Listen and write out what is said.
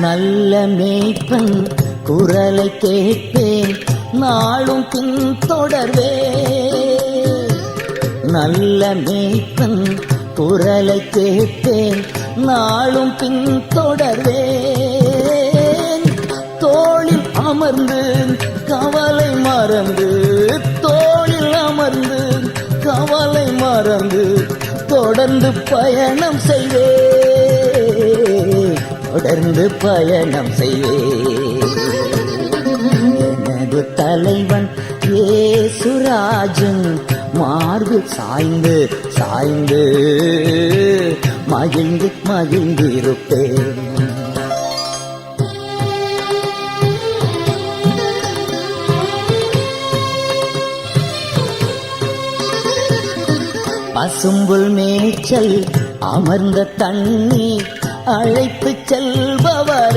நல்ல மேய்ப்பன் குரலை கேட்பேன் நாளும் பின்தொடர்வே. நல்ல மேய்ப்பன் குரலை கேட்பேன் நாளும் பின்தொடர்வேன் தோளில் அமர்ந்து கவலை மறந்து தோளில் அமர்ந்து கவலை மறந்து தொடர்ந்து பயணம் செய்வேன். தொடர்ந்து பயணம் செய்வே எனது தலைவன் ஏசுராஜன் மார்பு சாய்ந்து சாய்ந்து மகிழ்ந்து மகிழ்ந்திருப்பேன். பசும்புல் மேய்ச்சல் அமர்ந்த தண்ணி அழைப்பு செல்பவர்.